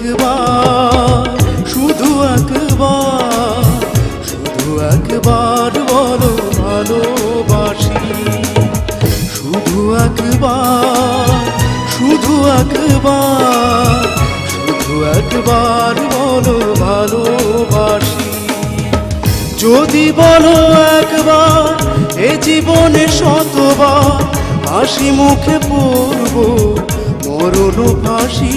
একবার, শুধু একবার শুধু একবার বলো ভালোবাসি। শুধু একবার শুধু একবার শুধু একবার বলো ভালোবাসি। যদি বলো একবার, এ জীবনে শতবার, হাসি মুখে পড়ব, মরণ ফাঁসি।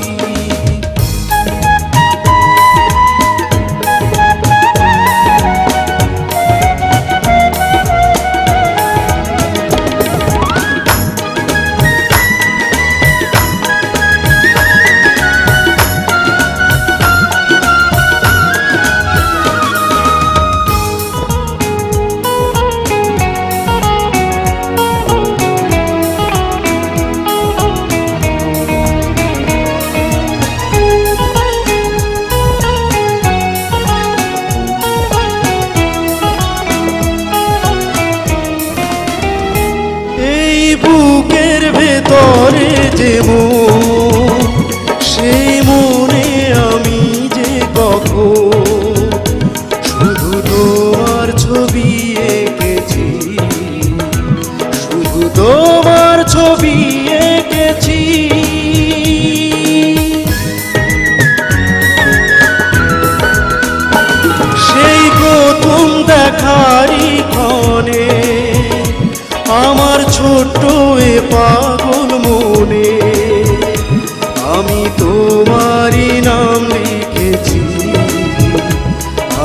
বুকের ভেতরে যে সেই মনে আমি যে কখন শুধু তোমার ছবি এঁকেছি, শুধু তোমার ছবি এঁকেছি। আমার ছোট্ট এ পাগল মনে। আমি তোমারই নাম লিখেছি।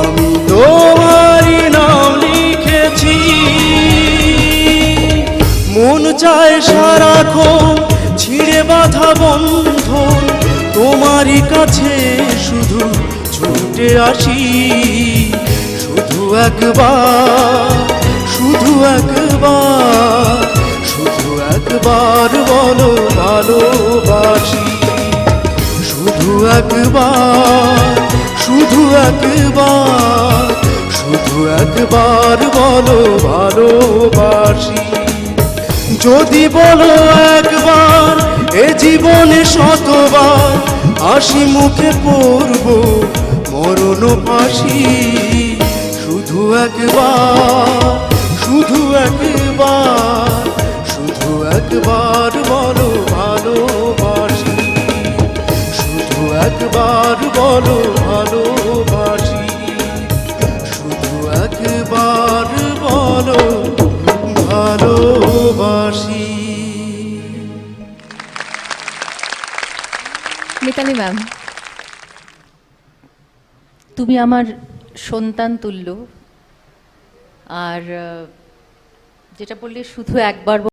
আমি তোমারই নাম লিখেছি। মন চায় সারাক্ষণ ছিঁড়ে বাঁধা বন্ধন। তোমারই কাছে শুধু ছুটে আসি। শুধু একবার একবার বলো ভালোবাসি। শুধু একবার শুধু একবার শুধু একবার বলো ভালোবাসি। যদি বলো একবার, এ জীবনে শতবার হাসি মুখে পড়ব, মরণ ফাঁসি। শুধু একবার শুধু একবার একবার বলো ভালোবাসি। শুধু একবার বলো ভালোবাসি। শুধু একবার বলো ভালোবাসি। মিতালি ম্যাম, তুমি আমার সন্তান তুল্য। আর যেটা বললে শুধু একবার